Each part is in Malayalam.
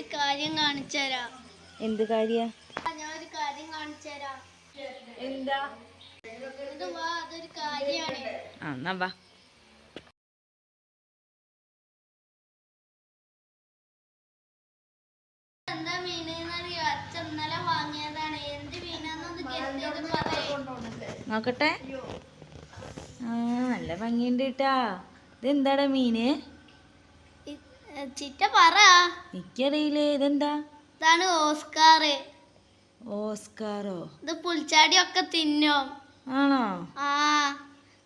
ഒരു കാര്യം കാണിച്ചു തരാം എന്ത് കാര്യ? ഞാൻ ഒരു കാര്യം കാണിച്ചു തരാം എന്താ? ഇത് വാ അതൊരു കാര്യാണ്. ആ എന്നാ വാ. എന്താ മീനെന്നറിയോ? അച്ഛൻ ഇന്നലെ വാങ്ങിയതാണ്. എന്ത് മീനാന്നൊന്ന് ഗസ് ചെയ്ത് പറയേ. നോക്കട്ടെ. ആ നല്ല ഭംഗിയുണ്ട് കേട്ടാ ഇതെന്താടാ മീന്? ചിറ്റ പറ. എനിക്കറിയില്ലേ ഇതെന്താ? ഇതാണ് ഓസ്കാർ ഓസ്കാറോ? ഇത് പുൽച്ചാടിയൊക്കെ തിന്നോ. ആണോ? ആ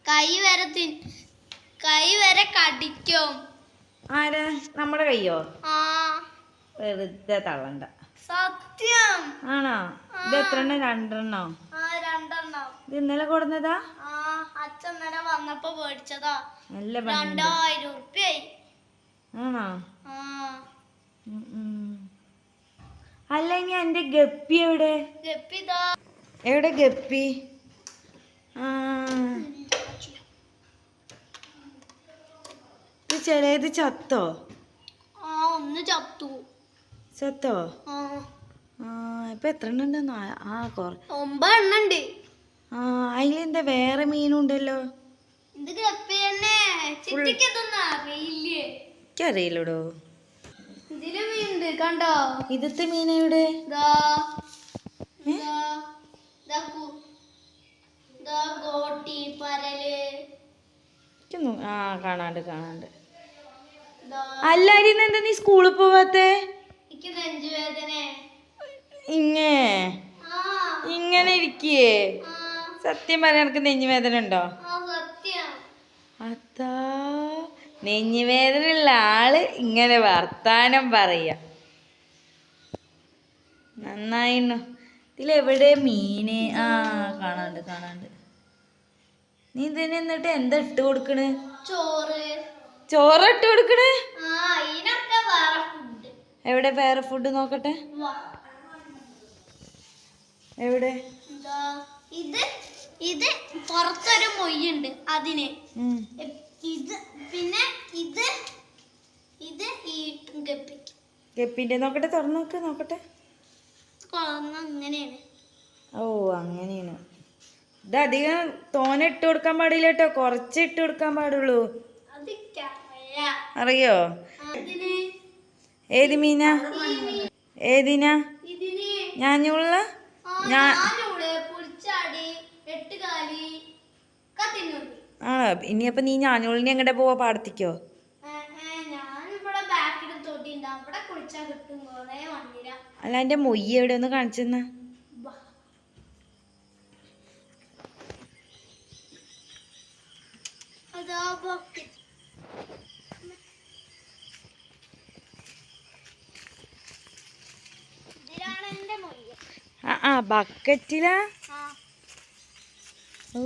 കൈ വരെ തി കൈ വരെ കടിക്കും. ആരാ? നമ്മുടെ കയ്യോ? ആ. വെറുതെ തള്ളണ്ട. സത്യം. ആണോ? ഇത് എത്ര എണ്ണം രണ്ടെണ്ണോ? ആ രണ്ടെണ്ണം. ഇത് ഇന്നലെ കൊടുന്നതാ? ആ അച്ഛൻ ഇന്നലെ വന്നപ്പോ മേടിച്ചതാ. നല്ല രണ്ടായിരം ഉറുപ്പ്യായി. ആണോ. അല്ല ഇനി എന്റെ ഗപ്പി എവിടെ? എവിടെ ഗപ്പി? ചിലത് ചത്തോ? ഒന്ന് ചത്തു. ചത്തോ? ഇപ്പൊ എത്ര എണ്ണം ആ കൊറ ഒമ്പത് എണ്ണം ഉണ്ട്. ആ അതിലെന്താ വേറെ മീനുണ്ടല്ലോ? ഇത് ഗപ്പി തന്നെ. അറിയില്ലേ? എനിക്കറിയില്ലടോ. കണ്ടോ? ഇതത്തെ മീനയുടെ ആ കാണാണ്ട് കാണാണ്ട്. അല്ല അരിന്ന് എന്താ നീ സ്കൂളിൽ പോവാത്തെ? ഇങ്ങേ. ഇങ്ങനെ ഇരിക്കേ. സത്യം പറയാൻ എനിക്ക് നെഞ്ഞുവേദന ഉണ്ടോ? അതാ. നെഞ്ഞുവേദന ഉള്ള ആൾ ഇങ്ങനെ വർത്താനം പറയാ. നന്നായിരുന്നു ഇതിലെവിടെ മീന്? ആ കാണാണ്ട് കാണാണ്ട്. നീ ഇതിന് എന്നിട്ട് എന്താ ഇട്ട് കൊടുക്കണ്? ചോറ്. ചോറ് ഇട്ട് കൊടുക്കണ്? എവിടെ വേറെ ഫുഡ് നോക്കട്ടെ? എവിടെ? ഇത്. ഇത് പുറത്തൊരു മൊയ്യുണ്ട് അതിന്. ഇത് പിന്നെ ഇത് ഇത് ഈ ഗപ്പിക്ക് ഗപ്പിന്റെ നോക്കട്ടെ തുറന്നു നോക്ക് നോക്കട്ടെ. അങ്ങനെയാണ്. ഓ അങ്ങനെയാണ്. ഇത് അധികം തോന ഇട്ട് കൊടുക്കാൻ പാടില്ല കേട്ടോ. കുറച്ച് ഇട്ട് കൊടുക്കാൻ പാടുള്ളൂ. അറിയോ? ഏത് മീന? ഏതിനാ ഞാനുള്ള ഞാൻ എട്ടുകാലി ഒക്കെ തിന്നുണ്ട് ആണോ? ഇനിയപ്പോ നീ ഞാനോളിനി എങ്ങടെ പോവാ? പാടത്തിക്കോ. അല്ല എന്റെ മൊയ്യ എവിടെ ഒന്ന് കാണിച്ചെന്നാ എന്റെ ആ ആ ബക്കറ്റിലാ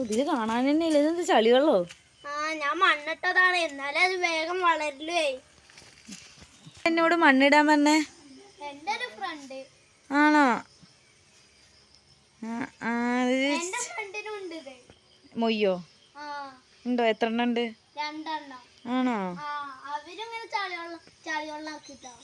ഇതിൽ കാണാൻ തന്നെ ഇല്ല. ഇതെന്ത് ചളിവെള്ളോ? ആ ഞാൻ മണ്ണിട്ടതാണ്. എന്നാലേ അത് വേഗം വളരല്ലേ എന്നോട് മണ്ണിടാൻ പറഞ്ഞേ എന്റെ ഒരു ഫ്രണ്ട് ആണോ? മൊയ്യോ ഉണ്ടോ എത്ര എണ്ണം ഉണ്ട്? രണ്ടെണ്ണം. ആണോ? അവരിങ്ങനെ ചളിവെള്ളം ചളിവെള്ളം ആക്കിട്ടോ.